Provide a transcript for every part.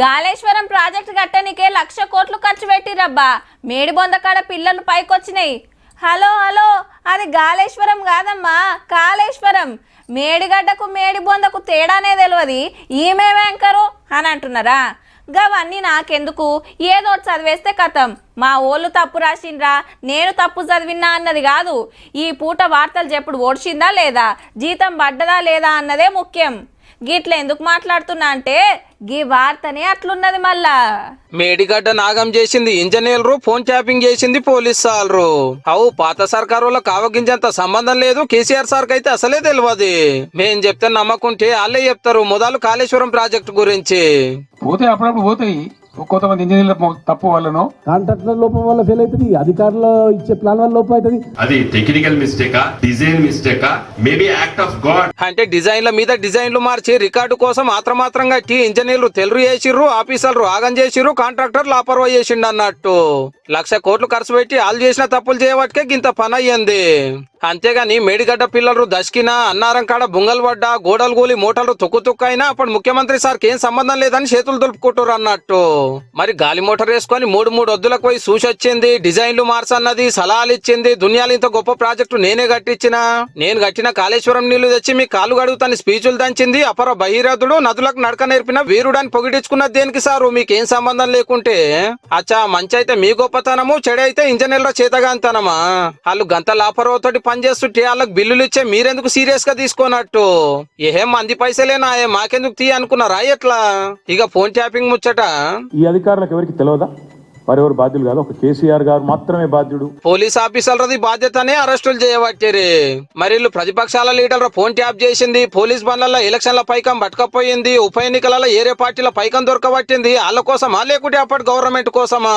గాలేశ్వరం project కట్టనికే లక్ష కోట్లు ఖర్చు పెట్టిరబ్బా మేడిబొందకాడ పిల్లలు పైకొచ్చినాయి. హలో హలో అది గాలేశ్వరం కాదమ్మా కాళేశ్వరం. మేడిగడ్డకు మేడిబొందకు తేడానే తెలియదు ఈమె వెంకరు అని అంటున్నారా? గవన్నీ నాకెందుకు? ఏదో చదివేస్తే కథం మా ఓళ్ళు తప్పు రాసిండ్రా నేను తప్పు చదివినా అన్నది కాదు. ఈ పూట వార్తలు చెప్పుడు ఓడిచిందా లేదా? జీతం పడ్డదా లేదా అన్నదే ముఖ్యం. గిట్ల ఎందుకు మాట్లాడుతున్నా అంటే గీ వార్తనే అట్లున్నది మళ్ళా. మేడిగడ్డ నాగం చేసింది ఇంజనీర్లు ఫోన్ ట్యాపింగ్ చేసింది పోలీస్ సాలరు అవు పాత సర్కారు వాళ్ళకి ఆవగించేంత సంబంధం లేదు కేసీఆర్ సార్ అయితే అసలే తెలియదు మేం చెప్తే నమ్మకుంటే వాళ్ళే చెప్తారు మొదలు కాళేశ్వరం ప్రాజెక్టు గురించి. పోతాయి అప్పుడప్పుడు పోతాయి. కొంతమంది ఇంజనీర్ల తప్పు వల్లనో కాంట్రాక్టర్ లోపం వల్ల ఫెయిల్ అవుతుంది అధికారుల ఇచ్చే ప్లాన్ వల్ల లోపం అవుతుంది. అది టెక్నికల్ మిస్టేకా డిజైన్ మిస్టేకా మేబీ యాక్ట్ ఆఫ్ గాడ్ అంటే డిజైన్ల మీద డిజైన్లు మార్చి రికార్డు కోసం మాత్రమాత్రం కట్టి ఇంజనీర్లు తెలుగు చేసిర్రు ఆఫీసర్లు ఆగం చేసిర్రు కాంట్రాక్టర్ లాపర్వా చేసిండు అన్నట్టు. లక్ష కోట్లు ఖర్చు పెట్టి వాళ్ళు చేసిన తప్పులు చేయబట్టే గింత పని అయ్యింది అంతేగాని మేడిగడ్డ పిల్లలు దశకిన అన్నారం కాడ బుంగలు పడ్డా గోడలు కూలి మూటలు తుక్కు తుక్కు అయినా అప్పుడు ముఖ్యమంత్రి సార్కి ఏం సంబంధం లేదని చేతులు దులుపుకుంటారు అన్నట్టు. మరి గాలి మోటార్ వేసుకొని మూడు మూడు వద్దులకు పోయి చూసి వచ్చింది డిజైన్లు మార్చన్నది సలహాలు ఇచ్చింది దునియాలు ఇంత గొప్ప ప్రాజెక్టు నేనే కట్టించిన. నేను కట్టిన కాళేశ్వరం నీళ్ళు తెచ్చి మీ కాలు గడుగుతాని స్పీచులు దంచింది అపర బహిరథుడు నదులకు నడక నేర్పిన వీరుడాన్ని పొగిడించుకున్న దేనికి సారు? మీకేం సంబంధం లేకుంటే? అచ్చా మంచి అయితే మీ గొప్పతనము చెడైతే ఇంజనీర్ల చేతగాంతనమా వాళ్ళు గంత లాపరవతోటి పనిచేస్తుంటే వాళ్ళకి బిల్లులు ఇచ్చే మీరెందుకు సీరియస్గా తీసుకోనట్టు? ఏం మంది పైసలేనా ఏ మాకెందుకు తీ అనుకున్నారా ఎట్లా? ఇక ఫోన్ ట్యాపింగ్ ముచ్చట. ఈ అధికారులకు ఎవరికి తెలియదా మరెవరు బాధ్యులు కాదు ఒక కేసీఆర్ గారు మాత్రమే బాధ్యుడు. పోలీస్ ఆఫీసర్లది బాధ్యతనే అరెస్టులు చేయబట్టిరి మరి ప్రతిపక్షాల లీడర్ల ఫోన్ ట్యాప్ చేసింది పోలీస్ బండ్ల ఎలక్షన్ల పైకం పట్టుకపోయింది ఉప ఎన్నికలలో ఏరే పార్టీల పైకం దొరకబట్టింది వాళ్ళ కోసమా లేకుంటే అప్పటి గవర్నమెంట్ కోసమా?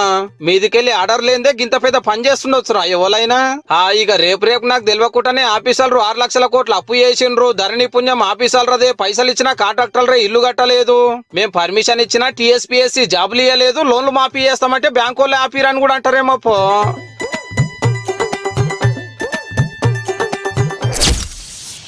మీదికెళ్ళి ఆర్డర్ లేదే గింత పెద్ద పని చేస్తుండొచ్చురా ఎవరైనా ఆ ఇక రేపు రేపు నాకు తెలియకుండానే ఆఫీసర్లు ఆరు లక్షల కోట్లు అప్పు చేసిండ్రు ధరణి పుణ్యం ఆఫీసర్లదే పైసలు ఇచ్చినా కాంట్రాక్టర్లే ఇల్లు కట్టలేదు. మేము పర్మిషన్ ఇచ్చినా టీఎస్పీఎస్సీ జాబులు ఇవ్వలేదు లోన్లు మాఫీ చేస్తామంటే బ్యాంకు వాళ్ళు ఆపిరని కూడా అంటారేమో పో.